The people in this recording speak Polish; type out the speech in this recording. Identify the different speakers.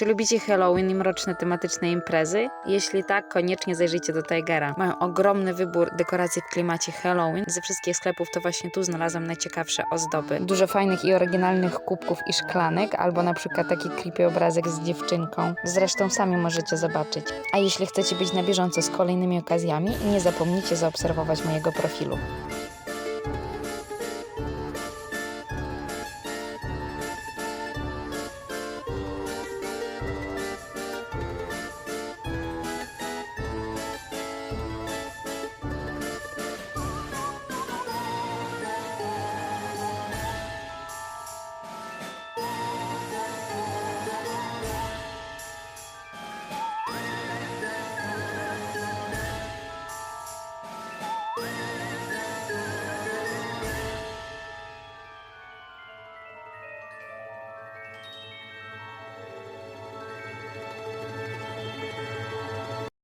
Speaker 1: Czy lubicie Halloween i mroczne tematyczne imprezy? Jeśli tak, koniecznie zajrzyjcie do Tigera. Mają ogromny wybór dekoracji w klimacie Halloween. Ze wszystkich sklepów to właśnie tu znalazłam najciekawsze ozdoby. Dużo fajnych i oryginalnych kubków i szklanek, albo na przykład taki creepy obrazek z dziewczynką. Zresztą sami możecie zobaczyć. A jeśli chcecie być na bieżąco z kolejnymi okazjami, nie zapomnijcie zaobserwować mojego profilu.